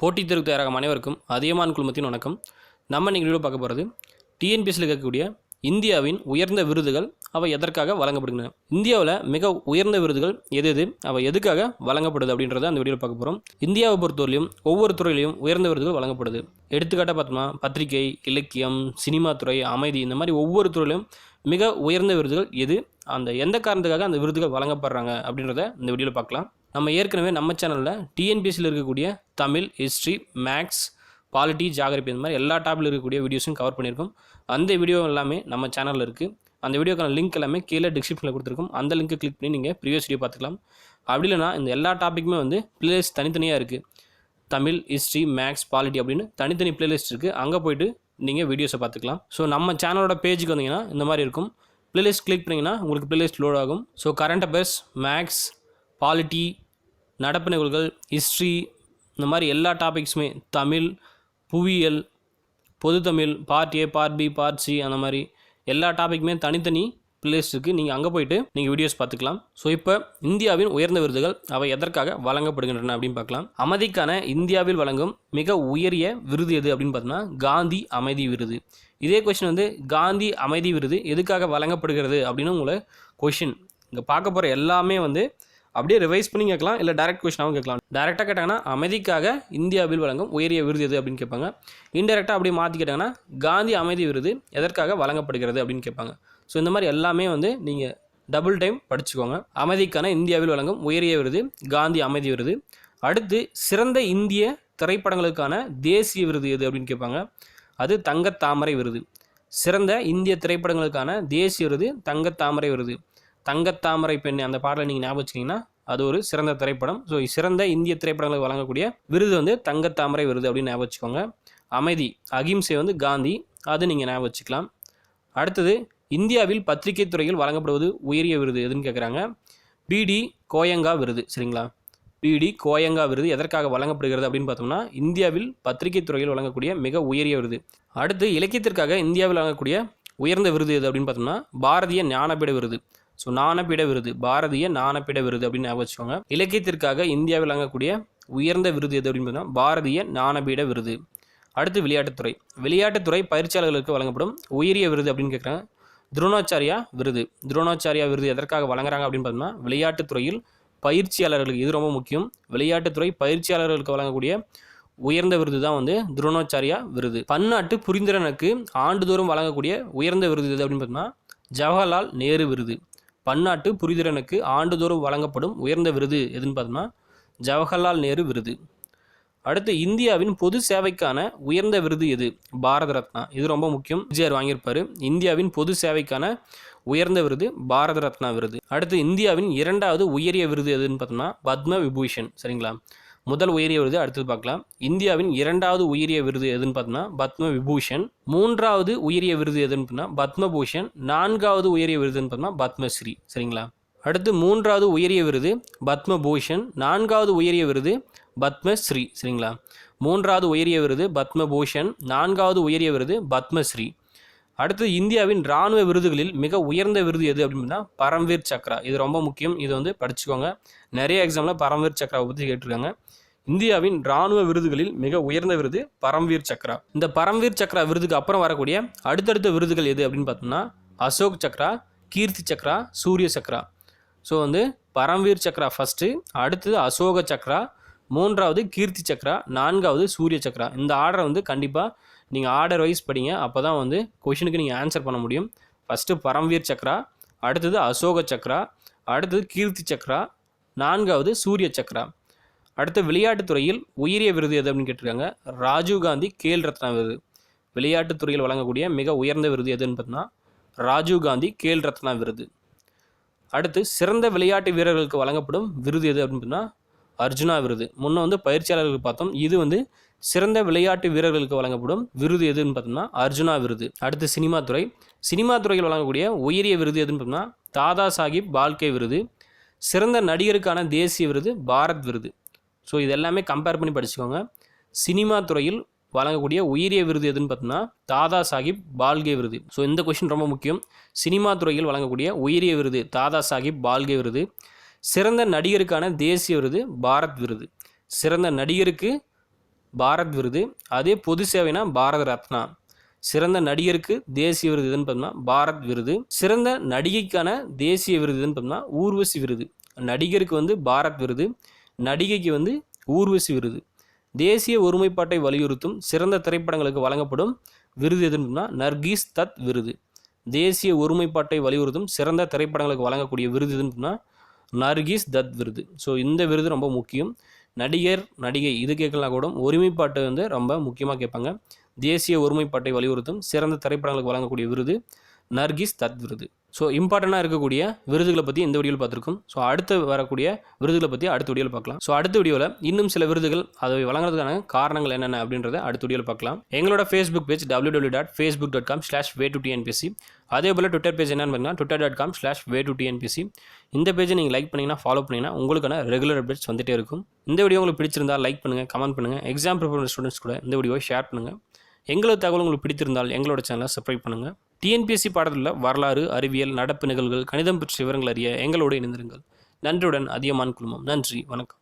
போட்டித் தேர்வு தயாராகும் அனைவருக்கும் அதியமான் குழுமத்தின் வணக்கம். நம்ம இன்னைக்கு வீடியோ பார்க்க போகிறது டிஎன்பிஎஸ்சியில் இருக்கக்கூடிய இந்தியாவின் உயர்ந்த விருதுகள் அவை எதற்காக வழங்கப்படுகின்றன? இந்தியாவில் மிக உயர்ந்த விருதுகள் எது எது? அவை எதுக்காக வழங்கப்படுது அப்படின்றத அந்த வீடியோவில் பார்க்க போகிறோம் இந்தியாவை பொறுத்தவரையிலும் ஒவ்வொரு துறையிலையும் உயர்ந்த விருதுகள் வழங்கப்படுது. எடுத்துக்காட்டாக பார்த்தோம்னா பத்திரிகை இலக்கியம் சினிமா துறை அமைதி இந்த மாதிரி ஒவ்வொரு துறையிலும் மிக உயர்ந்த விருதுகள் எது? அந்த எந்த காரணத்துக்காக அந்த விருதுகள் வழங்கப்படுறாங்க அப்படின்றத இந்த வீடியோவில் பார்க்கலாம். நம்ம ஏற்கனவே நம்ம சேனலில் டிஎன்பிஎஸ்சியில் இருக்கக்கூடிய Tamil history maths polity geography இந்த மாதிரி எல்லா டாப்பில் இருக்கக்கூடிய வீடியோஸும் கவர் பண்ணியிருக்கோம். அந்த வீடியோ எல்லாமே நம்ம சேனலில் இருக்குது அந்த வீடியோக்கான லிங்க் எல்லாமே கீழே டிஸ்கிரிப்ஷனில் கொடுத்துருக்கோம். அந்த லிங்க்கை கிளிக் பண்ணி நீங்கள் ப்ரீவியஸ் வீடியோ பார்த்துக்கலாம். அப்படி இல்லைனா இந்த எல்லா டாப்பிக்குமே வந்து பிளேலிஸ்ட் தனித்தனியாக இருக்குது தமிழ் ஹிஸ்ட்ரி மேக்ஸ் பாலிட்டி அப்படின்னு தனித்தனி பிளேலிஸ்ட் இருக்குது அங்கே போயிட்டு நீங்கள் வீடியோஸை பார்த்துக்கலாம். ஸோ நம்ம சேனலோட பேஜுக்கு வந்தீங்கன்னா இந்த மாதிரி இருக்கும். பிளேலிஸ்ட் கிளிக் பண்ணிங்கன்னா உங்களுக்கு பிளேலிஸ்ட் லோட் ஆகும். So current affairs maths polity நடப்பு நிகழ்வுகள் ஹிஸ்ட்ரி இந்த மாதிரி எல்லா டாபிக்ஸுமே தமிழ் புவியியல் பொது Tamil part A part B part C அந்த மாதிரி எல்லா டாபிக்குமே தனித்தனி பிளேஸ் இருக்குது நீங்கள் அங்கே போயிட்டு நீங்கள் வீடியோஸ் பார்த்துக்கலாம். ஸோ இப்போ இந்தியாவின் உயர்ந்த விருதுகள் அவை எதற்காக வழங்கப்படுகின்றன அப்படின்னு பார்க்கலாம். அமைதிக்கான இந்தியாவில் வழங்கும் மிக உயரிய விருது எது அப்படின்னு பார்த்தோம்னா காந்தி அமைதி விருது. இதே கொஷின் வந்து காந்தி அமைதி விருது எதுக்காக வழங்கப்படுகிறது அப்படின்னு உங்களை கொஷின் இங்கே பார்க்க போகிற எல்லாமே வந்து அப்படியே ரிவைஸ் பண்ணி கேட்கலாம் இல்லை டேரக்ட் கொஸ்டினாகவும் கேட்கலாம். டேரெக்டாக கேட்டாங்கன்னா அமைதிக்காக இந்தியாவில் வழங்கும் உயரிய விருது எது அப்படின்னு கேட்பாங்க. இன்டெரக்டாக அப்படியே மாற்றி கேட்டாங்கன்னா காந்தி அமைதி விருது எதற்காக வழங்கப்படுகிறது அப்படின்னு கேட்பாங்க. ஸோ இந்த மாதிரி எல்லாமே வந்து நீங்கள் டபுள் டைம் படிச்சுக்கோங்க. அமைதிக்கான இந்தியாவில் வழங்கும் உயரிய விருது காந்தி அமைதி விருது. அடுத்து சிறந்த இந்திய திரைப்படங்களுக்கான தேசிய விருது எது அப்படின்னு கேட்பாங்க. அது தங்கத்தாமரை விருது. சிறந்த இந்திய திரைப்படங்களுக்கான தேசிய விருது தங்கத்தாமரை விருது. தங்கத்தாமரை பெண் அந்த பாடலை நீங்கள் ஞாபகம் வச்சிங்கன்னா அது ஒரு சிறந்த திரைப்படம். ஸோ சிறந்த இந்திய திரைப்படங்களுக்கு வழங்கக்கூடிய விருது வந்து தங்கத்தாமரை விருது அப்படின்னு ஞாபகம் வச்சுக்கோங்க. அமைதி அகிம்சை வந்து காந்தி அது நீங்கள் ஞாபகம் வச்சுக்கலாம். அடுத்தது இந்தியாவில் பத்திரிகை துறையில் வழங்கப்படுவது உயரிய விருது எதுன்னு கேட்குறாங்க பிடி கோயங்கா விருது சரிங்களா? பிடி கோயங்கா விருது எதற்காக வழங்கப்படுகிறது அப்படின்னு பார்த்தோம்னா இந்தியாவில் பத்திரிகை துறையில் வழங்கக்கூடிய மிக உயரிய விருது. அடுத்து இலக்கியத்திற்காக இந்தியாவில் வழங்கக்கூடிய உயர்ந்த விருது எது அப்படின்னு பார்த்தோம்னா பாரதிய ஞானபீட விருது. ஸோ நாணப்பிட விருது பாரதிய நாணப்பிட விருது அப்படின்னு ஞாபகம் வச்சுக்கோங்க. இலக்கியத்திற்காக இந்தியாவில் வழங்கக்கூடிய உயர்ந்த விருது எது அப்படின்னு பார்த்தீங்கன்னா பாரதிய நாணபீட விருது. அடுத்து விளையாட்டுத்துறை. விளையாட்டுத்துறை பயிற்சியாளர்களுக்கு வழங்கப்படும் உயரிய விருது அப்படின்னு கேட்குறாங்க. துரோணாச்சாரியா விருது. துரோணாச்சாரியா விருது எதற்காக வழங்குறாங்க அப்படின்னு பார்த்தோம்னா விளையாட்டுத்துறையில் பயிற்சியாளர்களுக்கு இது ரொம்ப முக்கியம். விளையாட்டுத்துறை பயிற்சியாளர்களுக்கு வழங்கக்கூடிய உயர்ந்த விருது தான் வந்து துரோணாச்சாரியா விருது. பன்னாட்டு புரிந்திரனுக்கு ஆண்டுதோறும் வழங்கக்கூடிய உயர்ந்த விருது எது அப்படின்னு பார்த்தோம்னா ஜவஹர்லால் நேரு விருது. பன்னாட்டு புரிதிறனுக்கு ஆண்டுதோறும் வழங்கப்படும் உயர்ந்த விருது எதுன்னு பார்த்தோம்னா ஜவஹர்லால் நேரு விருது. அடுத்து இந்தியாவின் பொது சேவைக்கான உயர்ந்த விருது எது? பாரத ரத்னா. இது ரொம்ப முக்கியம். விஜயர் வாங்கியிருப்பாரு. இந்தியாவின் பொது சேவைக்கான உயர்ந்த விருது பாரத ரத்னா விருது. அடுத்து இந்தியாவின் இரண்டாவது உயரிய விருது எதுன்னு பார்த்தோம்னா பத்ம விபூஷன். சரிங்களா? முதல் உயரிய விருது அடுத்தது பார்க்கலாம். இந்தியாவின் இரண்டாவது உயரிய விருது எதுன்னு பார்த்தோம்னா பத்ம விபூஷன் மூன்றாவது உயரிய விருது எதுன்னு பார்த்தோம்னா பத்மபூஷன். நான்காவது உயரிய விருதுன்னு பார்த்தோம்னா பத்மஸ்ரீ. சரிங்களா? அடுத்து மூன்றாவது உயரிய விருது பத்மபூஷன். நான்காவது உயரிய விருது பத்மஸ்ரீ. சரிங்களா? மூன்றாவது உயரிய விருது பத்மபூஷன். நான்காவது உயரிய விருது பத்மஸ்ரீ. அடுத்து இந்தியாவின் இராணுவ விருதுகளில் மிக உயர்ந்த விருது எது அப்படின்னா பரம்வீர் சக்ரா. இது ரொம்ப முக்கியம். இது வந்து படிச்சுக்கோங்க. நிறைய எக்ஸாமில் பரம்வீர் சக்ராவை பற்றி கேட்டிருக்காங்க. இந்தியாவின் இராணுவ விருதுகளில் மிக உயர்ந்த விருது பரம்வீர் சக்ரா. இந்த பரம்வீர் சக்ரா விருதுக்கு அப்புறம் வரக்கூடிய அடுத்தடுத்த விருதுகள் எது அப்படின்னு பார்த்தோம்னா அசோக் சக்ரா கீர்த்தி சக்ரா சூரிய சக்ரா. ஸோ வந்து பரம்வீர் சக்ரா ஃபஸ்ட்டு அடுத்தது அசோக சக்ரா மூன்றாவது கீர்த்தி சக்ரா நான்காவது சூரிய சக்ரா. இந்த ஆர்டரை வந்து கண்டிப்பாக நீங்கள் ஆர்டர் வைஸ் படிங்க அப்போ தான் வந்து கொஷினுக்கு நீங்கள் ஆன்சர் பண்ண முடியும். ஃபஸ்ட்டு பரம்வீர் சக்ரா அடுத்தது அசோக சக்ரா அடுத்தது கீர்த்தி சக்ரா நான்காவது சூரிய சக்ரா. அடுத்து விளையாட்டுத்துறையில் உயரிய விருது எது அப்படின்னு கேட்டிருக்காங்க? ராஜீவ்காந்தி கேல் ரத்னா விருது. விளையாட்டுத்துறையில் வழங்கக்கூடிய மிக உயர்ந்த விருது எதுன்னு பார்த்தீங்கன்னா ராஜீவ்காந்தி கேல் ரத்னா விருது. அடுத்து சிறந்த விளையாட்டு வீரர்களுக்கு வழங்கப்படும் விருது எது அப்படின்னு பார்த்தீங்கன்னா அர்ஜுனா விருது. முன்னே வந்து பயிற்சியாளர்களுக்கு பார்த்தோம். இது வந்து சிறந்த விளையாட்டு வீரர்களுக்கு வழங்கப்படும். விருது எதுன்னு பார்த்தோம்னா அர்ஜுனா விருது. அடுத்து சினிமா துறை. சினிமா துறையில் வழங்கக்கூடிய உயரிய விருது எதுன்னு பார்த்தோம்னா தாதா சாஹிப் பால்கே விருது. சிறந்த நடிகருக்கான தேசிய விருது பாரத் விருது. ஸோ இது எல்லாமே கம்பேர் பண்ணி படிச்சுக்கோங்க. சினிமா துறையில் வழங்கக்கூடிய உயரிய விருது எதுன்னு பார்த்தோம்னா தாதா சாஹிப் பால்கே விருது. ஸோ இந்த கொஷின் ரொம்ப முக்கியம். சினிமா துறையில் வழங்கக்கூடிய உயரிய விருது தாதா சாஹிப் பால்கே விருது. சிறந்த நடிகருக்கான தேசிய விருது பாரத் விருது. சிறந்த நடிகருக்கு பாரத் விருது அதே பொது சேவைனா பாரத ரத்னா. சிறந்த நடிகருக்கு தேசிய விருது எதுன்னு பார்த்தோம்னா பாரத் விருது. சிறந்த நடிகைக்கான தேசிய விருது எதுன்னு பார்த்தோம்னா ஊர்வசி விருது. நடிகருக்கு வந்து பாரத் விருது நடிகைக்கு வந்து ஊர்வசி விருது. தேசிய ஒருமைப்பாட்டை வலியுறுத்தும் சிறந்த திரைப்படங்களுக்கு வழங்கப்படும் விருது எதுன்னு நர்கீஸ் தத் விருது. தேசிய ஒருமைப்பாட்டை வலியுறுத்தும் சிறந்த திரைப்படங்களுக்கு வழங்கக்கூடிய விருது எதுன்னு நர்கிஸ் தத் விருது. ஸோ இந்த விருது ரொம்ப முக்கியம். நடிகர் நடிகை இது கேட்கலாம் கூட ஒருமைப்பாட்டை வந்து ரொம்ப முக்கியமாக கேட்பாங்க. தேசிய ஒருமைப்பாட்டை வலியுறுத்தும் சிறந்த திரைப்படங்களுக்கு வழங்கக்கூடிய விருது நர்கிஸ் தத் விருது. ஸோ இம்பார்ட்டண்ட்டாக இருக்கக்கூடிய விருதுகளை பற்றி இந்த வீடியோவில் பார்த்துருக்கோம். ஸோ அடுத்து வரக்கூடிய விருதுகளை பற்றி அடுத்த வீடியோவில் பார்க்கலாம். ஸோ அடுத்த வீடியோவில் இன்னும் சில விருதுகள் அதை வழங்குறதுக்கான காரணங்கள் என்னென்ன அப்படின்றத அடுத்த வீடியோவில் பார்க்கலாம். எங்களோட Facebook page W W dot Facebook dot com slash way to TNPC அதே போல் ட்விட்டர் பேஜ் என்னன்னு பார்த்தீங்கன்னா Twitter dot com slash way to TNPC இந்த பேஜை நீங்கள் லைக் பண்ணிங்கன்னா ஃபாலோ பண்ணிங்கன்னா உங்களுக்கான ரெகுலர் அப்டேட்ஸ் வந்துகிட்டே இருக்கும். இந்த வீடியோ உங்களுக்கு பிடிச்சிருந்தால் லைக் பண்ணுங்கள் கமெண்ட் பண்ணுங்கள் எக்ஸாம் ப்ரிப்பேர் ஸ்டூடெண்ட்ஸ் கூட இந்த வீடியோவை ஷேர் பண்ணுங்கள் எங்களோட தகவல் உங்களுக்கு பிடித்திருந்தால் எங்களோட சேனலை சப்ஸ்கிரைப் பண்ணுங்கள் டிஎன்பிஎஸ்சி பாடத்தில் வரலாறு அறிவியல் நடப்பு நிகழ்வுகள் கணிதம் பற்றிய விவரங்கள் அறிய எங்களோடு இணைந்திருங்கள். நன்றியுடன் அதியமான் குழுமம். நன்றி. வணக்கம்.